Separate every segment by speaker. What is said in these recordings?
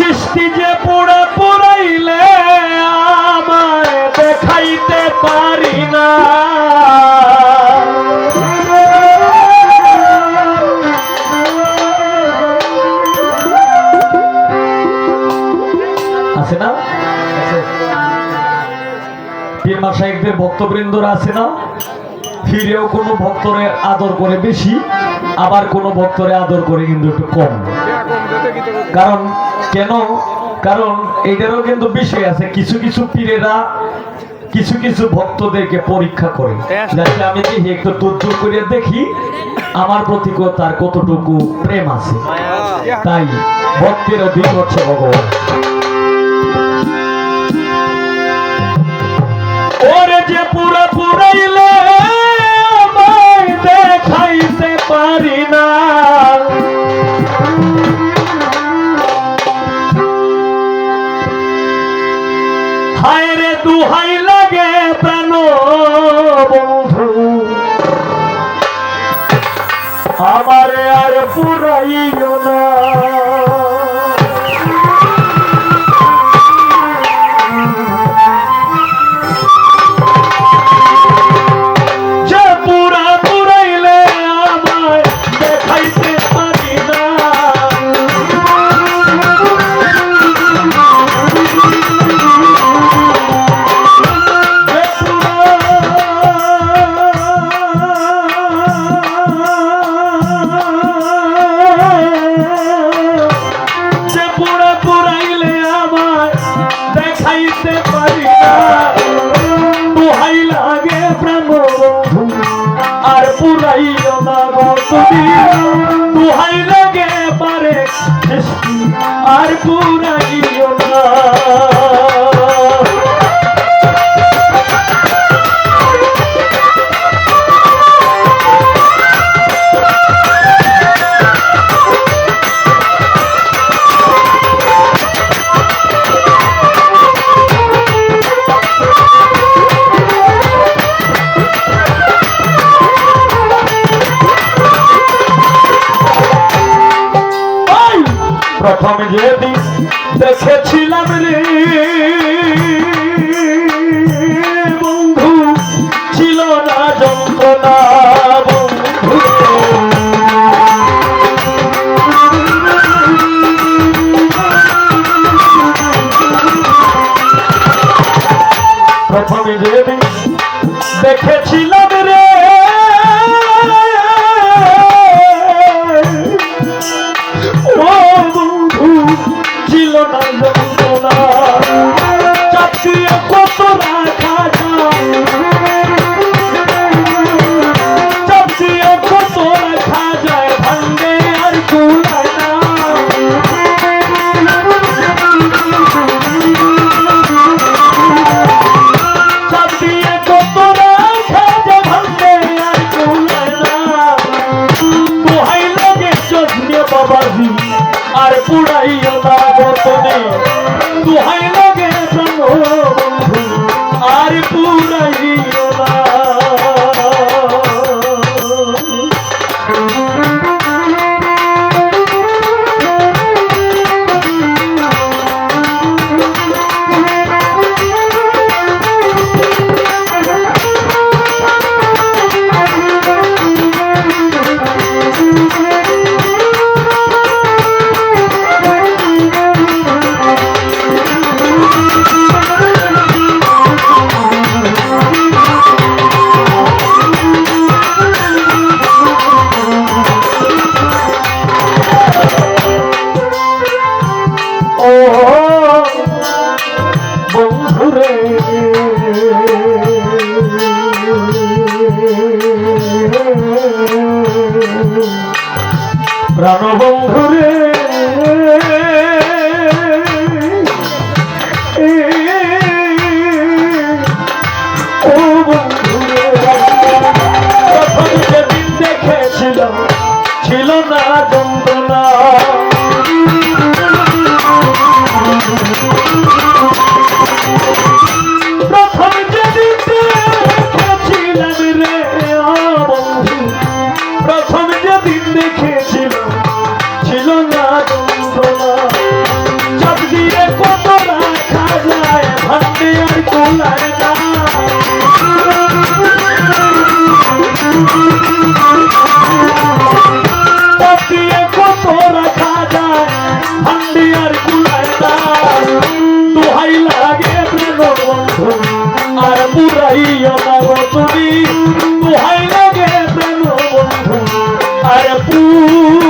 Speaker 1: সৃষ্টি যে পুরা পুরাইলে আমায় দেখাইতে পারি না। আছে না? পীরমা সাহেবদের ভক্তবৃন্দরা আছে না? ফিরেও কোনো ভক্তরে আদর করে বেশি, আবার কোনো ভক্তরে আদর করে কিন্তু একটু কম। কারণ কেন? কারণ এইটারও কিন্তু বিষয় আছে। কিছু কিছু পীরেরা কিছু কিছু ভক্তদেরকে পরীক্ষা করে। আমি দেখি, একটু তুর করে দেখি, আমার প্রতি তার কতটুকু প্রেম আছে। তাই ভক্তের অধীন হচ্ছে ভগবান ওরে যে পুরা আমারে আর পুরাইও না। আর পুরাইও না। প্রথমে যেদিন দেখেছিলাম বন্ধু ছিল না যন্ত্রণা প্রথমে যেদিন দেখেছিলাম রে পুরাইও না বর্তনে। দোহাই লাগে Pooh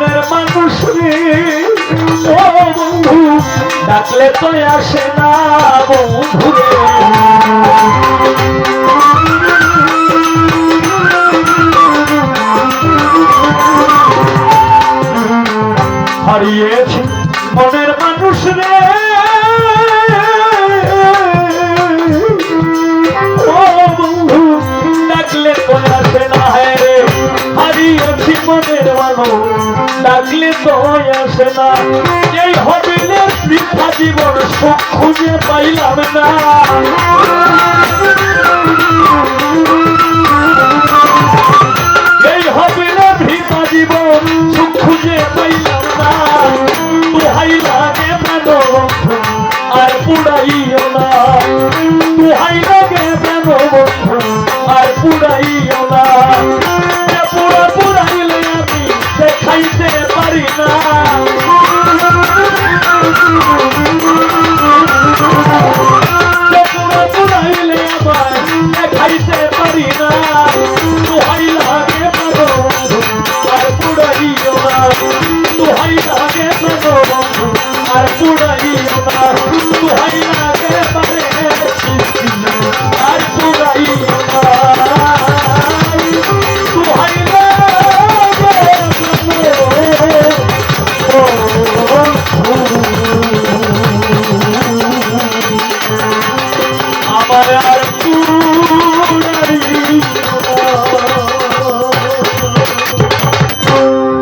Speaker 1: মনের মানুষ রে। ও বন্ধু ডাকলে তো আসে না বন্ধু হারিয়েছি মনের মানুষ রে। আসে না। এই হবিলের বৃদ্ধা জীবন সুখ খুঁজে পাইলাম না।